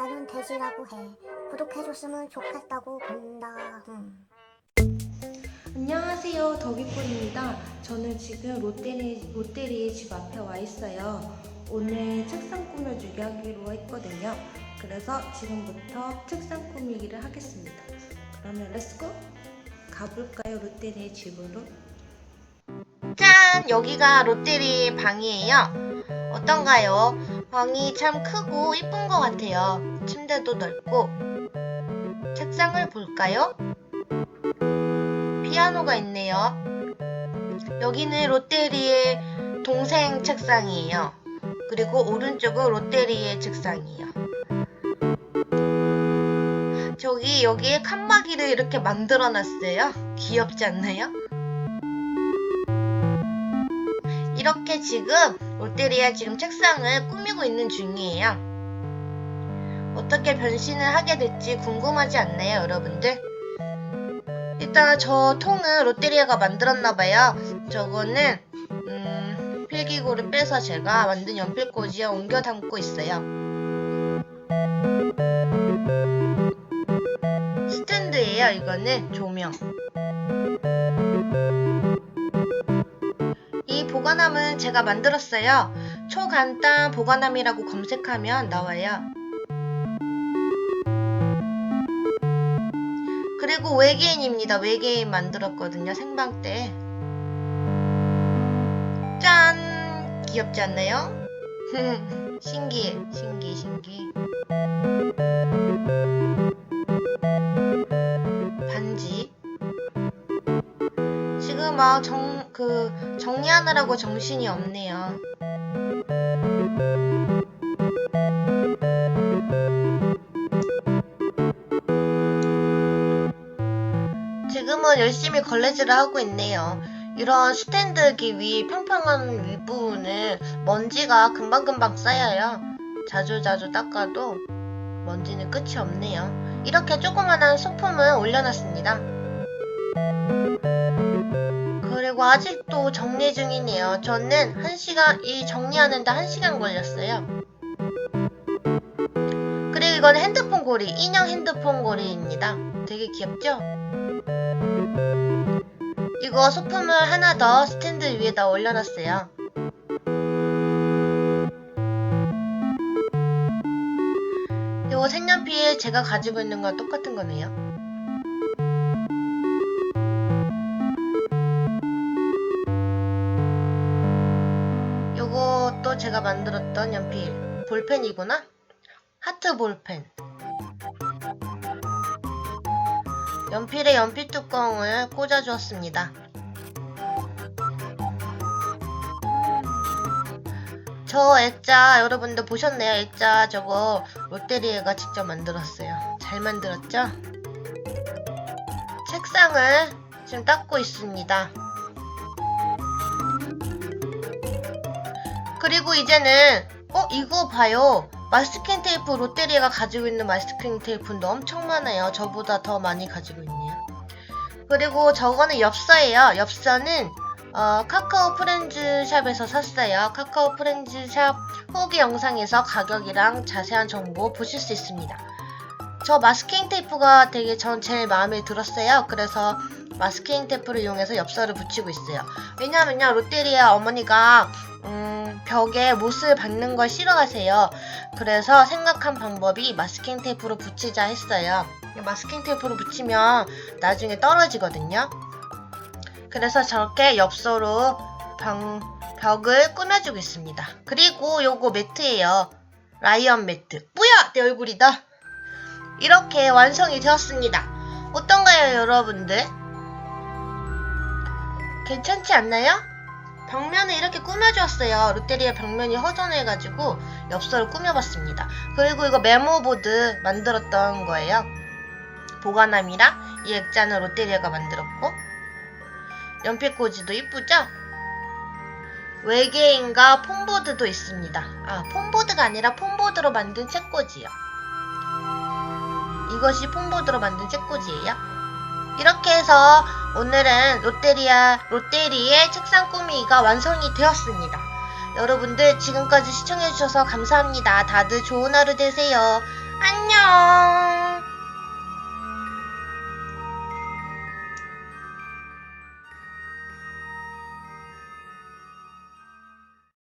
나는 돼지라고 해. 구독해줬으면 좋겠다고 본다. 음. 안녕하세요. 더비꿀입니다. 저는 지금 롯데리, 롯데리의 집 앞에 와 있어요. 오늘 책상 꾸며주기 하기로 했거든요. 그래서 지금부터 책상 꾸미기를 하겠습니다. 그러면 렛츠고! 가볼까요? 롯데리의 집으로? 짠! 여기가 롯데리의 방이에요. 어떤가요? 방이 참 크고 이쁜 것 같아요. 침대도 넓고. 책상을 볼까요? 피아노가 있네요. 여기는 롯데리의 동생 책상이에요. 그리고 오른쪽은 롯데리의 책상이에요. 저기 여기에 칸막이를 이렇게 만들어 놨어요. 귀엽지 않나요? 이렇게 지금 롯데리아 지금 책상을 꾸미고 있는 중이에요. 어떻게 변신을 하게 될지 궁금하지 않나요, 여러분들? 일단 저 통은 롯데리아가 만들었나봐요. 저거는 음, 필기구를 빼서 제가 만든 연필꽂이에 옮겨 담고 있어요. 스탠드예요. 이거는 조명. 보관함은 제가 만들었어요. 초간단 보관함이라고 검색하면 나와요. 그리고 외계인입니다. 외계인 만들었거든요. 생방 때. 짠! 귀엽지 않나요? 신기해. 신기해, 신기해. 반지. 지금 막 정, 그, 정리하느라고 정신이 없네요. 지금은 열심히 걸레질을 하고 있네요. 이런 스탠드기 위 평평한 윗부분은 먼지가 금방금방 쌓여요. 자주자주 닦아도 먼지는 끝이 없네요. 이렇게 조그만한 소품을 올려놨습니다. 그리고 아직도 정리 중이네요. 저는 한 시간, 이 정리하는데 한 시간 걸렸어요. 그리고 이건 핸드폰 고리, 인형 핸드폰 고리입니다. 되게 귀엽죠? 이거 소품을 하나 더 스탠드 위에다 올려놨어요. 이거 색연필 제가 가지고 있는 거랑 똑같은 거네요. 제가 만들었던 연필. 볼펜이구나? 하트 볼펜. 연필에 연필 뚜껑을 꽂아주었습니다. 저 액자 여러분들 보셨네요. 액자 저거 롯데리아가 직접 만들었어요. 잘 만들었죠? 책상을 지금 닦고 있습니다. 그리고 이제는 어 이거 봐요. 마스킹 테이프 롯데리아가 가지고 있는 마스킹 테이프는 엄청 많아요. 저보다 더 많이 가지고 있네요. 그리고 저거는 엽서예요. 엽서는 어, 카카오 프렌즈 샵에서 샀어요. 카카오 프렌즈 샵 후기 영상에서 가격이랑 자세한 정보 보실 수 있습니다. 저 마스킹 테이프가 되게 전 제일 마음에 들었어요. 그래서 마스킹 테이프를 이용해서 엽서를 붙이고 있어요. 왜냐면요, 롯데리아 어머니가 음, 벽에 못을 박는 걸 싫어하세요. 그래서 생각한 방법이 마스킹 테이프로 붙이자 했어요. 마스킹 테이프로 붙이면 나중에 떨어지거든요. 그래서 저렇게 엽서로 방, 벽을 꾸며주고 있습니다. 그리고 요거 매트예요. 라이언 매트. 뭐야! 내 얼굴이다. 이렇게 완성이 되었습니다. 어떤가요, 여러분들? 괜찮지 않나요? 벽면을 이렇게 꾸며주었어요. 롯데리아 벽면이 허전해가지고 엽서를 꾸며봤습니다. 그리고 이거 메모보드 만들었던 거예요. 보관함이랑 이 액자는 롯데리아가 만들었고 연필꽂이도 이쁘죠? 외계인과 폼보드도 있습니다. 아, 폼보드가 아니라 폼보드로 만든 책꽂이요. 이것이 폼보드로 만든 책꽂이에요. 이렇게 해서 오늘은 롯데리아, 롯데리의 책상 꾸미기가 완성이 되었습니다. 여러분들 지금까지 시청해주셔서 감사합니다. 다들 좋은 하루 되세요. 안녕.